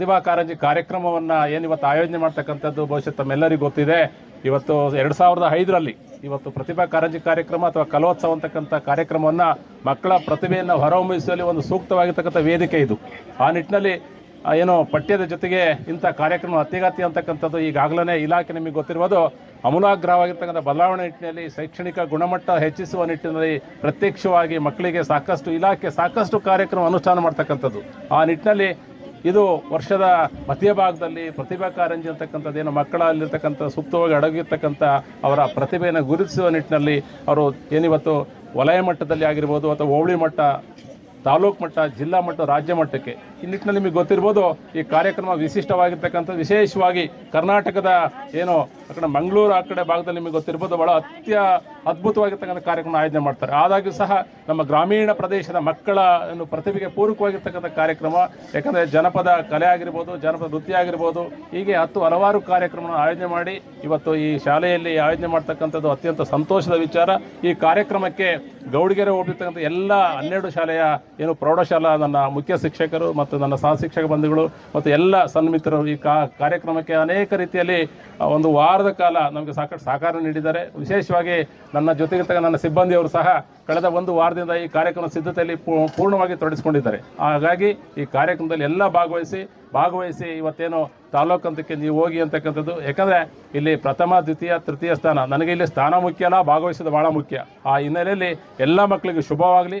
ಪ್ರತಿಭಾ ಕಾರಂಜಿ ಕಾರ್ಯಕ್ರಮವನ್ನು ಏನು ಇವತ್ತು ಆಯೋಜನೆ ಮಾಡ್ತಕ್ಕಂಥದ್ದು ಬಹುಶಃ ತಮ್ಮೆಲ್ಲರಿಗೂ ಗೊತ್ತಿದೆ. ಇವತ್ತು ಎರಡು ಸಾವಿರದ ಐದರಲ್ಲಿ ಇವತ್ತು ಪ್ರತಿಭಾ ಕಾರಂಜಿ ಕಾರ್ಯಕ್ರಮ ಅಥವಾ ಕಲೋತ್ಸವ ಅಂತಕ್ಕಂಥ ಕಾರ್ಯಕ್ರಮವನ್ನು ಮಕ್ಕಳ ಪ್ರತಿಭೆಯನ್ನು ಹೊರಹೊಮ್ಮಿಸುವಲ್ಲಿ ಒಂದು ಸೂಕ್ತವಾಗಿರ್ತಕ್ಕಂಥ ವೇದಿಕೆ ಇದು. ಆ ನಿಟ್ಟಿನಲ್ಲಿ ಏನು ಪಠ್ಯದ ಜೊತೆಗೆ ಇಂಥ ಕಾರ್ಯಕ್ರಮ ಅತ್ಯಗತ್ಯ ಅಂತಕ್ಕಂಥದ್ದು ಈಗಾಗಲೇ ಇಲಾಖೆ ನಿಮಗೆ ಗೊತ್ತಿರುವುದು ಅಮೂಲಾಗ್ರವಾಗಿರ್ತಕ್ಕಂಥ ಬದಲಾವಣೆ ನಿಟ್ಟಿನಲ್ಲಿ, ಶೈಕ್ಷಣಿಕ ಗುಣಮಟ್ಟ ಹೆಚ್ಚಿಸುವ ನಿಟ್ಟಿನಲ್ಲಿ ಪ್ರತ್ಯಕ್ಷವಾಗಿ ಮಕ್ಕಳಿಗೆ ಸಾಕಷ್ಟು, ಇಲಾಖೆ ಸಾಕಷ್ಟು ಕಾರ್ಯಕ್ರಮ ಅನುಷ್ಠಾನ ಮಾಡ್ತಕ್ಕಂಥದ್ದು. ಆ ನಿಟ್ಟಿನಲ್ಲಿ ಇದು ವರ್ಷದ ಮಧ್ಯಭಾಗದಲ್ಲಿ ಪ್ರತಿಭಾ ಕಾರಂಜಿ ಅಂತಕ್ಕಂಥದ್ದು ಏನು ಮಕ್ಕಳಲ್ಲಿರ್ತಕ್ಕಂಥ ಸೂಕ್ತವಾಗಿ ಅಡಗಿರ್ತಕ್ಕಂಥ ಅವರ ಪ್ರತಿಭೆಯನ್ನು ಗುರುತಿಸುವ ನಿಟ್ಟಿನಲ್ಲಿ ಅವರು ಏನಿವತ್ತು ವಲಯ ಮಟ್ಟದಲ್ಲಿ ಆಗಿರ್ಬೋದು ಅಥವಾ ಹೋಬಳಿ ಮಟ್ಟ, ತಾಲೂಕು ಮಟ್ಟ, ಜಿಲ್ಲಾ ಮಟ್ಟ, ರಾಜ್ಯ ಮಟ್ಟಕ್ಕೆ ಈ ನಿಟ್ಟಿನಲ್ಲಿ ನಿಮಗೆ ಗೊತ್ತಿರ್ಬೋದು, ಈ ಕಾರ್ಯಕ್ರಮ ವಿಶಿಷ್ಟವಾಗಿರ್ತಕ್ಕಂಥ, ವಿಶೇಷವಾಗಿ ಕರ್ನಾಟಕದ ಏನು ಆ ಕಡೆ ಮಂಗಳೂರು ಆ ಕಡೆ ಭಾಗದಲ್ಲಿ ನಿಮಗೆ ಗೊತ್ತಿರ್ಬೋದು ಭಾಳ ಅತ್ಯ ಅದ್ಭುತವಾಗಿರ್ತಕ್ಕಂಥ ಕಾರ್ಯಕ್ರಮ ಆಯೋಜನೆ ಮಾಡ್ತಾರೆ. ಆದಾಗ್ಯೂ ಸಹ ನಮ್ಮ ಗ್ರಾಮೀಣ ಪ್ರದೇಶದ ಮಕ್ಕಳ ಏನು ಪ್ರತಿಭೆಗೆ ಪೂರಕವಾಗಿರ್ತಕ್ಕಂಥ ಕಾರ್ಯಕ್ರಮ, ಯಾಕಂದರೆ ಜನಪದ ಕಲೆ ಆಗಿರ್ಬೋದು, ಜನಪದ ನೃತ್ಯ ಆಗಿರ್ಬೋದು, ಹೀಗೆ ಹತ್ತು ಹಲವಾರು ಕಾರ್ಯಕ್ರಮವನ್ನು ಆಯೋಜನೆ ಮಾಡಿ ಇವತ್ತು ಈ ಶಾಲೆಯಲ್ಲಿ ಆಯೋಜನೆ ಮಾಡ್ತಕ್ಕಂಥದ್ದು ಅತ್ಯಂತ ಸಂತೋಷದ ವಿಚಾರ. ಈ ಕಾರ್ಯಕ್ರಮಕ್ಕೆ ಗೌಡಿಗೆರೆ ಹೋಗಿರ್ತಕ್ಕಂಥ ಎಲ್ಲ ಹನ್ನೆರಡು ಶಾಲೆಯ ಏನು ಪ್ರೌಢಶಾಲಾ ನನ್ನ ಮುಖ್ಯ ಶಿಕ್ಷಕರು ಮತ್ತು ಮತ್ತು ನನ್ನ ಸಹ ಶಿಕ್ಷಕ ಬಂಧುಗಳು ಮತ್ತು ಎಲ್ಲ ಸನ್ಮಿತ್ರರು ಈ ಕಾರ್ಯಕ್ರಮಕ್ಕೆ ಅನೇಕ ರೀತಿಯಲ್ಲಿ ಒಂದು ವಾರದ ಕಾಲ ನಮಗೆ ಸಾಕಷ್ಟು ಸಹಕಾರ ನೀಡಿದ್ದಾರೆ. ವಿಶೇಷವಾಗಿ ನನ್ನ ಜೊತೆಗಿರ್ತಕ್ಕ ನನ್ನ ಸಿಬ್ಬಂದಿಯವರು ಸಹ ಕಳೆದ ಒಂದು ವಾರದಿಂದ ಈ ಕಾರ್ಯಕ್ರಮ ಸಿದ್ಧತೆಯಲ್ಲಿ ಪೂರ್ಣವಾಗಿ ತೊಡಗಿಸಿಕೊಂಡಿದ್ದಾರೆ. ಹಾಗಾಗಿ ಈ ಕಾರ್ಯಕ್ರಮದಲ್ಲಿ ಎಲ್ಲ ಭಾಗವಹಿಸಿ ಭಾಗವಹಿಸಿ ಇವತ್ತೇನು ತಾಲೂಕಂತಕ್ಕೆ ನೀವು ಹೋಗಿ ಅಂತಕ್ಕಂಥದ್ದು. ಯಾಕಂದರೆ ಇಲ್ಲಿ ಪ್ರಥಮ, ದ್ವಿತೀಯ, ತೃತೀಯ ಸ್ಥಾನ ನನಗೆ ಇಲ್ಲಿ ಸ್ಥಾನ ಮುಖ್ಯ ಅಲ್ಲ ಭಾಗವಹಿಸೋದು ಭಾಳ ಮುಖ್ಯ. ಆ ಹಿನ್ನೆಲೆಯಲ್ಲಿ ಎಲ್ಲ ಮಕ್ಕಳಿಗೆ ಶುಭವಾಗಲಿ.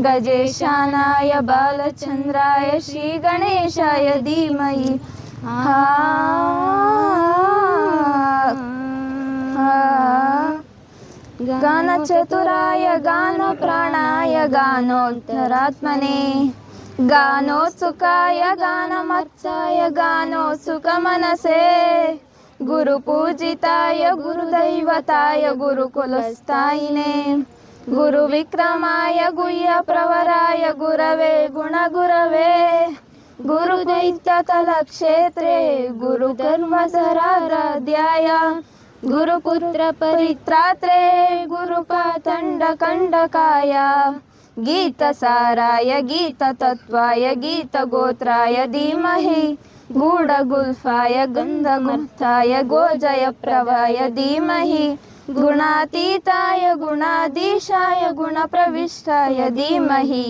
गजेशानाय बालचन्द्राय श्रीगणेशाय धीमहि। गानचतुराय गानप्राणाय गानोत्तरात्मने गानोत्सुकाय गानमत्साय गानोत्सुकमनसे। गुरुपूजिताय गुरुदैवताय गुरुकुलस्थायिने। गुरुविक्रमाय गुह्यप्रवराय गुरवे गुणगुरवे। गुरुदैत्यतलक्षेत्रे गुरुधर्मसराध्याय गुरुपुत्र परित्रात्रे गुरुपातण्डकण्डकाय गीतसाराय गीततत्त्वाय गीतगोत्राय धीमहि। गूढगुल्फाय गन्धगुप्ताय गोजयप्रभाय धीमहि गुणातीताय गुणाधीशाय गुणप्रविष्टाय धीमहि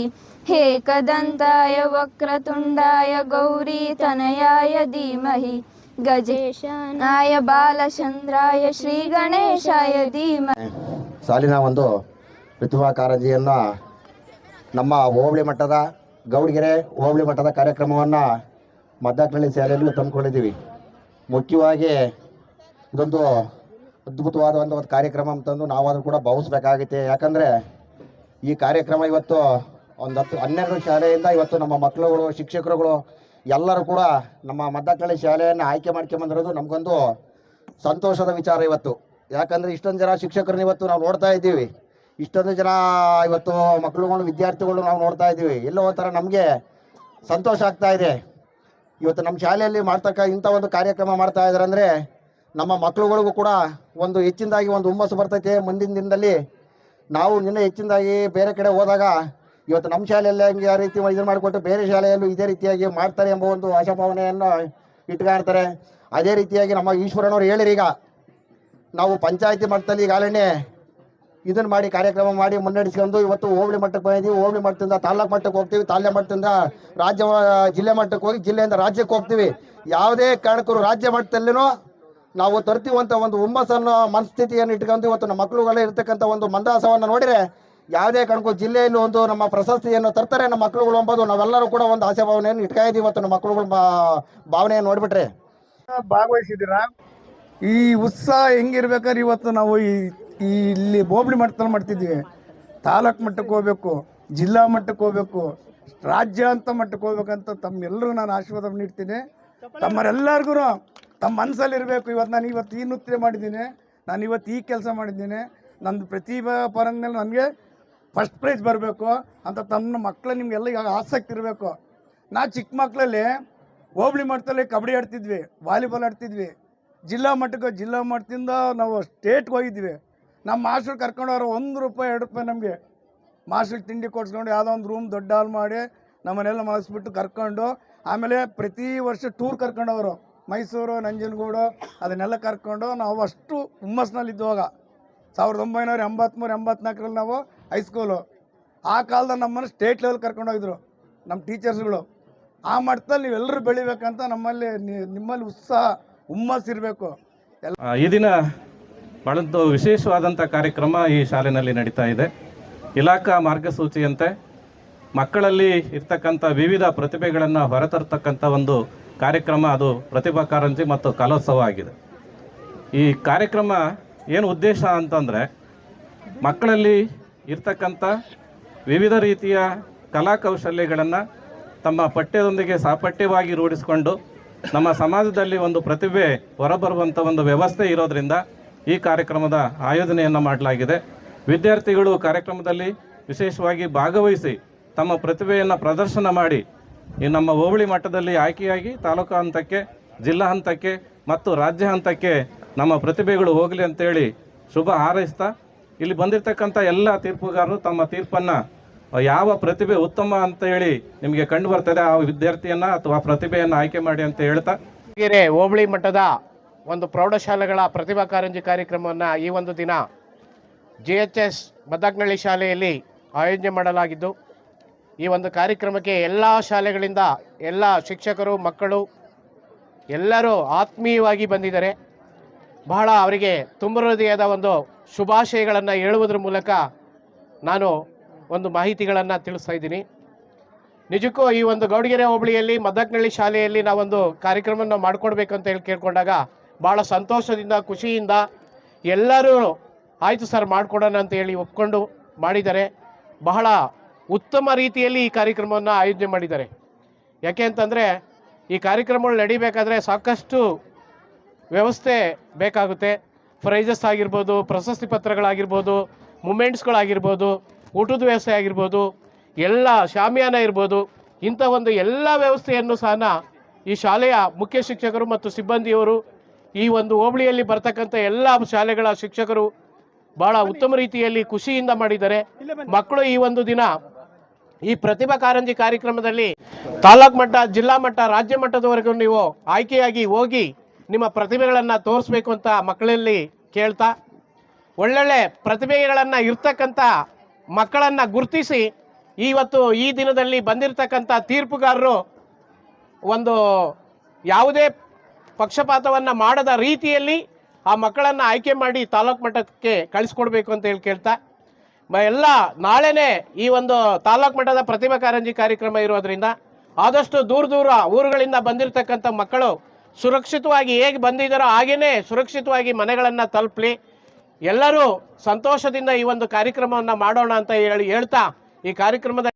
एकदन्ताय वक्रतुण्डाय गौरीतनयाय धीमहि गजेशानाय बालचन्द्राय श्रीगणेशाय धीमहि ಸಾಲಿನ ಒಂದು ಪ್ರತಿಭಾ ಕಾರಂಜಿಯನ್ನು ನಮ್ಮ ಹೋಬಳಿ ಮಟ್ಟದ ಗೌಡಿಗೆರೆ ಹೋಬಳಿ ಮಟ್ಟದ ಕಾರ್ಯಕ್ರಮವನ್ನು ಮದ್ದಕಳ್ಳಿ ಶಾಲೆಯಲ್ಲೂ ತಂದುಕೊಂಡಿದ್ದೀವಿ ಮುಖ್ಯವಾಗಿ ಇದೊಂದು ಅದ್ಭುತವಾದ ಒಂದು ಕಾರ್ಯಕ್ರಮ ಅಂತಂದು ನಾವಾದರೂ ಕೂಡ ಭಾವಿಸ್ಬೇಕಾಗೈತೆ ಯಾಕಂದರೆ ಈ ಕಾರ್ಯಕ್ರಮ ಇವತ್ತು ಒಂದು ಹತ್ತು ಹನ್ನೆರಡು ಶಾಲೆಯಿಂದ ಇವತ್ತು ನಮ್ಮ ಮಕ್ಕಳುಗಳು ಶಿಕ್ಷಕರುಗಳು ಎಲ್ಲರೂ ಕೂಡ ನಮ್ಮ ಮದ್ದಕಳ್ಳಿ ಶಾಲೆಯನ್ನು ಆಯ್ಕೆ ಮಾಡ್ಕೊಂಬಂದಿರೋದು ನಮಗೊಂದು ಸಂತೋಷದ ವಿಚಾರ ಇವತ್ತು. ಯಾಕಂದರೆ ಇಷ್ಟೊಂದು ಜನ ಶಿಕ್ಷಕರನ್ನ ಇವತ್ತು ನಾವು ನೋಡ್ತಾ ಇದ್ದೀವಿ. ಇಷ್ಟೊಂದು ಜನ ಇವತ್ತು ಮಕ್ಕಳುಗಳು ವಿದ್ಯಾರ್ಥಿಗಳು ನಾವು ನೋಡ್ತಾ ಇದ್ದೀವಿ. ಎಲ್ಲೋ ಒಂಥರ ನಮಗೆ ಸಂತೋಷ ಆಗ್ತಾ ಇದೆ. ಇವತ್ತು ನಮ್ಮ ಶಾಲೆಯಲ್ಲಿ ಮಾಡ್ತಕ್ಕ ಇಂಥ ಒಂದು ಕಾರ್ಯಕ್ರಮ ಮಾಡ್ತಾ ಇದ್ದಾರೆ ಅಂದರೆ ನಮ್ಮ ಮಕ್ಕಳುಗಳಿಗೂ ಕೂಡ ಒಂದು ಹೆಚ್ಚಿನದಾಗಿ ಒಂದು ಹುಮ್ಮಸ್ಸು ಬರ್ತೈತೆ ಮುಂದಿನ ದಿನದಲ್ಲಿ. ನಾವು ನಿನ್ನೆ ಹೆಚ್ಚಿನದಾಗಿ ಬೇರೆ ಕಡೆ ಹೋದಾಗ ಇವತ್ತು ನಮ್ಮ ಶಾಲೆಯಲ್ಲಿ ಹಂಗೆ ಯಾವ ರೀತಿ ಇದನ್ನು ಮಾಡಿಕೊಟ್ಟು ಬೇರೆ ಶಾಲೆಯಲ್ಲೂ ಇದೇ ರೀತಿಯಾಗಿ ಮಾಡ್ತಾರೆ ಎಂಬ ಒಂದು ಆಶಾಭಾವನೆಯನ್ನು ಇಟ್ಕೊಂಡಿರ್ತಾರೆ ಅದೇ ರೀತಿಯಾಗಿ ನಮ್ಮ ಈಶ್ವರನವ್ರು ಹೇಳಿರೀಗ ನಾವು ಪಂಚಾಯತಿ ಮಟ್ಟದಲ್ಲಿ ಈಗಾಗಲೇ ಇದನ್ನು ಮಾಡಿ ಕಾರ್ಯಕ್ರಮ ಮಾಡಿ ಮುನ್ನಡೆಸ್ಕೊಂಡು ಇವತ್ತು ಹೋಬಳಿ ಮಟ್ಟಕ್ಕೆ ಬಂದಿದ್ದೀವಿ. ಹೋಬಳಿ ಮಟ್ಟದಿಂದ ತಾಲೂಕು ಮಟ್ಟಕ್ಕೆ ಹೋಗ್ತೀವಿ, ತಾಲೂಕು ಮಟ್ಟದಿಂದ ರಾಜ್ಯ, ಜಿಲ್ಲೆ ಮಟ್ಟಕ್ಕೆ ಹೋಗಿ ಜಿಲ್ಲೆಯಿಂದ ರಾಜ್ಯಕ್ಕೆ ಹೋಗ್ತೀವಿ. ಯಾವುದೇ ಕಾರಣಕ್ಕೂ ರಾಜ್ಯ ಮಟ್ಟದಲ್ಲಿನೂ ನಾವು ತರ್ತೀವಂತ ಒಂದು ಹುಮ್ಮಸ್ಸನ್ನು ಮನಸ್ಥಿತಿಯನ್ನು ಇಟ್ಕೊಂಡು ಇವತ್ತು ನಮ್ಮ ಮಕ್ಕಳುಗಳೇ ಇರ್ತಕ್ಕಂಥ ಒಂದು ಮಂದಾಸವನ್ನು ನೋಡಿದರೆ ಯಾವುದೇ ಕಾರಣಕ್ಕೂ ಜಿಲ್ಲೆಯಲ್ಲಿ ಒಂದು ನಮ್ಮ ಪ್ರಶಸ್ತಿಯನ್ನು ತರ್ತಾರೆ ನಮ್ಮ ಮಕ್ಕಳುಗಳು ಅಂಬೋದು ನಾವೆಲ್ಲರೂ ಕೂಡ ಒಂದು ಆಸೆ ಭಾವನೆಯನ್ನು ಇಟ್ಕೊಂಡಿದ್ದೀವಿ ಇವತ್ತು ನಮ್ಮ ಮಕ್ಕಳುಗಳ ಭಾವನೆಯನ್ನು ನೋಡಿಬಿಟ್ರೆ. ಭಾಗವಹಿಸಿದ್ದೀರಾ? ಈ ಉತ್ಸಾಹ ಹೆಂಗಿರ್ಬೇಕಾದ್ರೆ ಇವತ್ತು ನಾವು ಈ ಇಲ್ಲಿ ಹೋಬಳಿ ಮಟ್ಟದಲ್ಲಿ ಮಾಡ್ತಿದ್ವಿ ತಾಲೂಕು ಮಟ್ಟಕ್ಕೆ ಹೋಗ್ಬೇಕು, ಜಿಲ್ಲಾ ಮಟ್ಟಕ್ಕೆ ಹೋಗ್ಬೇಕು ರಾಜ್ಯ ಅಂತ ಮಟ್ಟಕ್ಕೆ ಹೋಗ್ಬೇಕಂತ ತಮ್ಮೆಲ್ಲರೂ ನಾನು ಆಶೀರ್ವಾದ ನೀಡ್ತೀನಿ. ತಮ್ಮರೆಲ್ಲರಿಗೂ ತಮ್ಮ ಮನಸ್ಸಲ್ಲಿ ಇರಬೇಕು ಇವತ್ತು ನಾನು ಇವತ್ತು ಈ ನೃತ್ಯ ಮಾಡಿದ್ದೀನಿ. ನಾನು ಇವತ್ತು ಈ ಕೆಲಸ ಮಾಡಿದ್ದೀನಿ. ನಂದು ಪ್ರತಿಭಾ ಪರಂದಲ್ಲಿ ನನಗೆ ಫಸ್ಟ್ ಪ್ರೈಸ್ ಬರಬೇಕು ಅಂತ ತಮ್ಮ ಮಕ್ಕಳು ನಿಮಗೆಲ್ಲ ಈಗ ಆಸಕ್ತಿ ಇರಬೇಕು. ನಾ ಚಿಕ್ಕ ಮಕ್ಕಳಲ್ಲಿ ಹೋಬಳಿ ಮಟ್ಟದಲ್ಲಿ ಕಬಡ್ಡಿ ಆಡ್ತಿದ್ವಿ, ವಾಲಿಬಾಲ್ ಆಡ್ತಿದ್ವಿ. ಜಿಲ್ಲಾ ಮಟ್ಟಕ್ಕೆ, ಜಿಲ್ಲಾ ಮಟ್ಟದಿಂದ ನಾವು ಸ್ಟೇಟ್ಗೆ ಹೋಗಿದ್ವಿ. ನಮ್ಮ ಮಾಸ್ಟ್ರು ಕರ್ಕೊಂಡವ್ರು ಒಂದು ರೂಪಾಯಿ, ಎರಡು ರೂಪಾಯಿ ನಮಗೆ. ಮಾಸ್ಟ್ರು ತಿಂಡಿ ಕೊಡ್ಸ್ಕೊಂಡು ಯಾವುದೋ ಒಂದು ರೂಮ್ ದೊಡ್ಡ ಹಾಲ್ ಮಾಡಿ ನಮ್ಮನೆಲ್ಲ ಮಲಗಿಸ್ಬಿಟ್ಟು ಕರ್ಕೊಂಡು ಆಮೇಲೆ ಪ್ರತಿ ವರ್ಷ ಟೂರ್ ಕರ್ಕೊಂಡವರು. ಮೈಸೂರು, ನಂಜನಗೂಡು ಅದನ್ನೆಲ್ಲ ಕರ್ಕೊಂಡು ನಾವು ಅಷ್ಟು ಹುಮ್ಮಸ್ನಲ್ಲಿದ್ದುವಾಗ ಸಾವಿರದ ಒಂಬೈನೂರ ಎಂಬತ್ತ್ಮೂರು ಎಂಬತ್ನಾಲ್ಕರಲ್ಲಿ ನಾವು ಹೈಸ್ಕೂಲು. ಆ ಕಾಲದಲ್ಲಿ ನಮ್ಮನ್ನು ಸ್ಟೇಟ್ ಲೆವೆಲ್ ಕರ್ಕೊಂಡೋಗಿದ್ರು ನಮ್ಮ ಟೀಚರ್ಸ್ಗಳು. ಆ ಮಟ್ಟದಲ್ಲಿ ನೀವೆಲ್ಲರೂ ಬೆಳಿಬೇಕಂತ ನಮ್ಮಲ್ಲಿ ನಿಮ್ಮಲ್ಲಿ ಉತ್ಸಾಹ ಹುಮ್ಮಸ್ಸಿರಬೇಕು ಈ ದಿನ ಬಹಳ ವಿಶೇಷವಾದಂಥ ಕಾರ್ಯಕ್ರಮ ಈ ಶಾಲೆಯಲ್ಲಿ ನಡೀತಾ ಇದೆ. ಇಲಾಖಾ ಮಾರ್ಗಸೂಚಿಯಂತೆ ಮಕ್ಕಳಲ್ಲಿ ಇರ್ತಕ್ಕಂಥ ವಿವಿಧ ಪ್ರತಿಭೆಗಳನ್ನು ಹೊರತರ್ತಕ್ಕಂಥ ಒಂದು ಕಾರ್ಯಕ್ರಮ ಅದು ಪ್ರತಿಭಾ ಕಾರಂಜಿ ಮತ್ತು ಕಲೋತ್ಸವ ಆಗಿದೆ. ಈ ಕಾರ್ಯಕ್ರಮ ಏನು ಉದ್ದೇಶ ಅಂತಂದರೆ ಮಕ್ಕಳಲ್ಲಿ ಇರ್ತಕ್ಕಂಥ ವಿವಿಧ ರೀತಿಯ ಕಲಾ ಕೌಶಲ್ಯಗಳನ್ನು ತಮ್ಮ ಪಠ್ಯದೊಂದಿಗೆ ಸಾಪಠ್ಯವಾಗಿ ರೂಢಿಸಿಕೊಂಡು ನಮ್ಮ ಸಮಾಜದಲ್ಲಿ ಒಂದು ಪ್ರತಿಭೆ ಹೊರಬರುವಂಥ ಒಂದು ವ್ಯವಸ್ಥೆ ಇರೋದರಿಂದ ಈ ಕಾರ್ಯಕ್ರಮದ ಆಯೋಜನೆಯನ್ನು ಮಾಡಲಾಗಿದೆ. ವಿದ್ಯಾರ್ಥಿಗಳು ಕಾರ್ಯಕ್ರಮದಲ್ಲಿ ವಿಶೇಷವಾಗಿ ಭಾಗವಹಿಸಿ ತಮ್ಮ ಪ್ರತಿಭೆಯನ್ನು ಪ್ರದರ್ಶನ ಮಾಡಿ ಈ ನಮ್ಮ ಹೋಬಳಿ ಮಟ್ಟದಲ್ಲಿ ಆಯ್ಕೆಯಾಗಿ ತಾಲೂಕು ಹಂತಕ್ಕೆ, ಜಿಲ್ಲಾ ಹಂತಕ್ಕೆ ಮತ್ತು ರಾಜ್ಯ ಹಂತಕ್ಕೆ ನಮ್ಮ ಪ್ರತಿಭೆಗಳು ಹೋಗಲಿ ಅಂತೇಳಿ ಶುಭ ಹಾರೈಸ್ತಾ ಇಲ್ಲಿ ಬಂದಿರತಕ್ಕಂಥ ಎಲ್ಲ ತೀರ್ಪುಗಾರರು ತಮ್ಮ ತೀರ್ಪನ್ನು ಯಾವ ಪ್ರತಿಭೆ ಉತ್ತಮ ಅಂತ ಹೇಳಿ ನಿಮಗೆ ಕಂಡು ಬರ್ತದೆ ಆ ವಿದ್ಯಾರ್ಥಿಯನ್ನು ಅಥವಾ ಪ್ರತಿಭೆಯನ್ನು ಆಯ್ಕೆ ಮಾಡಿ ಅಂತ ಹೇಳ್ತಾ. ಗೆರೆ ಹೋಬಳಿ ಮಟ್ಟದ ಒಂದು ಪ್ರೌಢಶಾಲೆಗಳ ಪ್ರತಿಭಾ ಕಾರಂಜಿ ಕಾರ್ಯಕ್ರಮವನ್ನು ಈ ಒಂದು ದಿನ ಜಿ ಎಚ್ ಎಸ್ ಮದಕ್ನಳ್ಳಿ ಶಾಲೆಯಲ್ಲಿ ಆಯೋಜನೆ ಮಾಡಲಾಗಿದ್ದು ಈ ಒಂದು ಕಾರ್ಯಕ್ರಮಕ್ಕೆ ಎಲ್ಲ ಶಾಲೆಗಳಿಂದ ಎಲ್ಲ ಶಿಕ್ಷಕರು, ಮಕ್ಕಳು, ಎಲ್ಲರೂ ಆತ್ಮೀಯವಾಗಿ ಬಂದಿದ್ದಾರೆ. ಬಹಳ ಅವರಿಗೆ ತುಂಬ ಹೃದಯದ ಒಂದು ಶುಭಾಶಯಗಳನ್ನು ಹೇಳುವುದರ ಮೂಲಕ ನಾನು ಒಂದು ಮಾಹಿತಿಗಳನ್ನು ತಿಳಿಸ್ತಾ ಇದ್ದೀನಿ. ನಿಜಕ್ಕೂ ಈ ಒಂದು ಗೌಡಗೆರೆ ಹೋಬಳಿಯಲ್ಲಿ, ಮದಕ್ನಳ್ಳಿ ಶಾಲೆಯಲ್ಲಿ ನಾವೊಂದು ಕಾರ್ಯಕ್ರಮವನ್ನು ಮಾಡಿಕೊಡ್ಬೇಕು ಅಂತ ಹೇಳಿ ಕೇಳಿಕೊಂಡಾಗ ಭಾಳ ಸಂತೋಷದಿಂದ, ಖುಷಿಯಿಂದ ಎಲ್ಲರೂ ಆಯಿತು ಸರ್ ಮಾಡಿಕೊಡೋಣ ಅಂತ ಹೇಳಿ ಒಪ್ಕೊಂಡು ಮಾಡಿದ್ದಾರೆ. ಬಹಳ ಉತ್ತಮ ರೀತಿಯಲ್ಲಿ ಈ ಕಾರ್ಯಕ್ರಮವನ್ನು ಆಯೋಜನೆ ಮಾಡಿದ್ದಾರೆ. ಯಾಕೆ ಅಂತಂದರೆ ಈ ಕಾರ್ಯಕ್ರಮಗಳು ನಡಿಬೇಕಾದ್ರೆ ಸಾಕಷ್ಟು ವ್ಯವಸ್ಥೆ ಬೇಕಾಗುತ್ತೆ. ಪ್ರೈಜಸ್ ಆಗಿರ್ಬೋದು ಪ್ರಶಸ್ತಿ ಪತ್ರಗಳಾಗಿರ್ಬೋದು ಮೂಮೆಂಟ್ಸ್ಗಳಾಗಿರ್ಬೋದು ಊಟದ ವ್ಯವಸ್ಥೆ ಆಗಿರ್ಬೋದು ಎಲ್ಲ ಶಾಮಿಯಾನ ಇರ್ಬೋದು ಇಂಥ ಒಂದು ಎಲ್ಲ ವ್ಯವಸ್ಥೆಯನ್ನು ಸಹ ಈ ಶಾಲೆಯ ಮುಖ್ಯ ಶಿಕ್ಷಕರು ಮತ್ತು ಸಿಬ್ಬಂದಿಯವರು ಈ ಒಂದು ಹೋಬಳಿಯಲ್ಲಿ ಬರ್ತಕ್ಕಂಥ ಎಲ್ಲ ಶಾಲೆಗಳ ಶಿಕ್ಷಕರು ಬಹಳ ಉತ್ತಮ ರೀತಿಯಲ್ಲಿ ಖುಷಿಯಿಂದ ಮಾಡಿದ್ದಾರೆ. ಮಕ್ಕಳು ಈ ಒಂದು ದಿನ ಈ ಪ್ರತಿಭಾ ಕಾರಂಜಿ ಕಾರ್ಯಕ್ರಮದಲ್ಲಿ ತಾಲೂಕು ಮಟ್ಟ, ಜಿಲ್ಲಾ ಮಟ್ಟ, ರಾಜ್ಯ ಮಟ್ಟದವರೆಗೂ ನೀವು ಆಯ್ಕೆಯಾಗಿ ಹೋಗಿ ನಿಮ್ಮ ಪ್ರತಿಭೆಗಳನ್ನು ತೋರಿಸ್ಬೇಕು ಅಂತ ಮಕ್ಕಳಲ್ಲಿ ಕೇಳ್ತಾ, ಒಳ್ಳೊಳ್ಳೆ ಪ್ರತಿಭೆಗಳನ್ನು ಇರ್ತಕ್ಕಂಥ ಮಕ್ಕಳನ್ನು ಗುರುತಿಸಿ ಇವತ್ತು ಈ ದಿನದಲ್ಲಿ ಬಂದಿರತಕ್ಕಂಥ ತೀರ್ಪುಗಾರರು ಒಂದು ಯಾವುದೇ ಪಕ್ಷಪಾತವನ್ನು ಮಾಡದ ರೀತಿಯಲ್ಲಿ ಆ ಮಕ್ಕಳನ್ನು ಆಯ್ಕೆ ಮಾಡಿ ತಾಲೂಕು ಮಟ್ಟಕ್ಕೆ ಕಳಿಸ್ಕೊಡ್ಬೇಕು ಅಂತ ಹೇಳಿ ಕೇಳ್ತಾ ಎಲ್ಲ ನಾಳೆನೇ ಈ ಒಂದು ತಾಲೂಕು ಮಟ್ಟದ ಪ್ರತಿಭಾ ಕಾರಂಜಿ ಕಾರ್ಯಕ್ರಮ ಇರೋದ್ರಿಂದ ಆದಷ್ಟು ದೂರ ದೂರ ಊರುಗಳಿಂದ ಬಂದಿರತಕ್ಕಂಥ ಮಕ್ಕಳು ಸುರಕ್ಷಿತವಾಗಿ ಹೇಗೆ ಬಂದಿದ್ದಾರೋ ಹಾಗೇನೆ ಸುರಕ್ಷಿತವಾಗಿ ಮನೆಗಳನ್ನು ತಲುಪಲಿ. ಎಲ್ಲರೂ ಸಂತೋಷದಿಂದ ಈ ಒಂದು ಕಾರ್ಯಕ್ರಮವನ್ನು ಮಾಡೋಣ ಅಂತ ಹೇಳಿ ಹೇಳ್ತಾ ಈ ಕಾರ್ಯಕ್ರಮದ